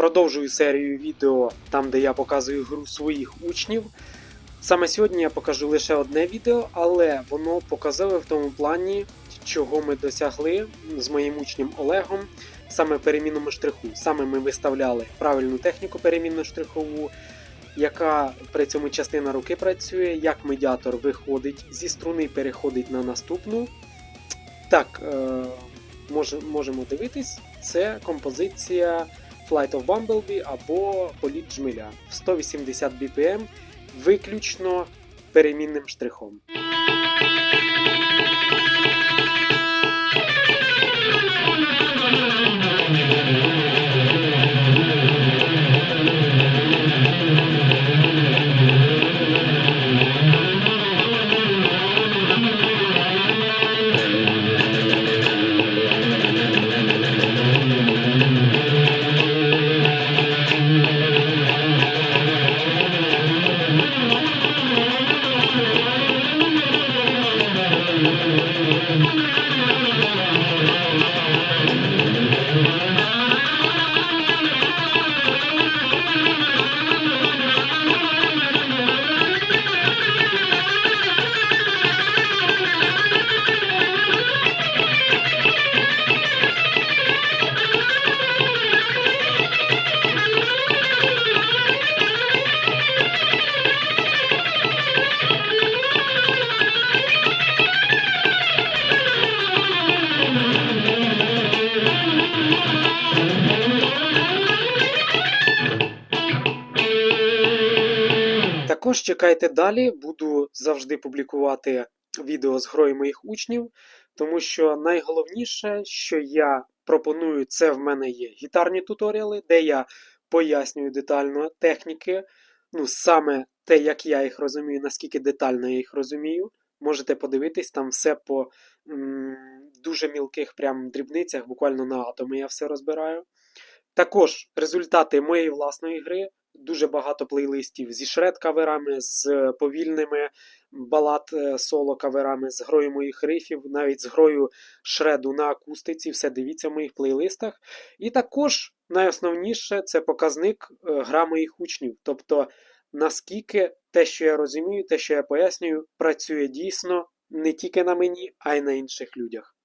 Продовжую серію відео там, де я показую гру своїх учнів. Саме сьогодні я покажу лише одне відео, але воно показове в тому плані, чого ми досягли з моїм учнем Олегом саме в перемінному штриху. Саме ми виставляли правильну техніку перемінну штрихову, яка при цьому частина руки працює, як медіатор виходить зі струни, переходить на наступну. Так, е, може, можемо дивитись, це композиція Flight of Bumblebee або Політ Жмеля в 180 BPM, виключно перемінним штрихом. Також чекайте далі, буду завжди публікувати відео з грою моїх учнів, тому що найголовніше, що я пропоную, це в мене є гітарні туторіали, де я пояснюю детально техніки, ну саме те, як я їх розумію, наскільки детально я їх розумію. Можете подивитись, там все по м, дуже мілких прям дрібницях, буквально на атоми я все розбираю. Також результати моєї власної гри. Дуже багато плейлистів зі шред каверами, з повільними балад е, соло каверами, з грою моїх рифів, навіть з грою шреду на акустиці. Все дивіться в моїх плейлистах. І також найосновніше це показник е, гра моїх учнів. Тобто, наскільки те, що я розумію, те, що я пояснюю, працює дійсно не тільки на мені, а й на інших людях.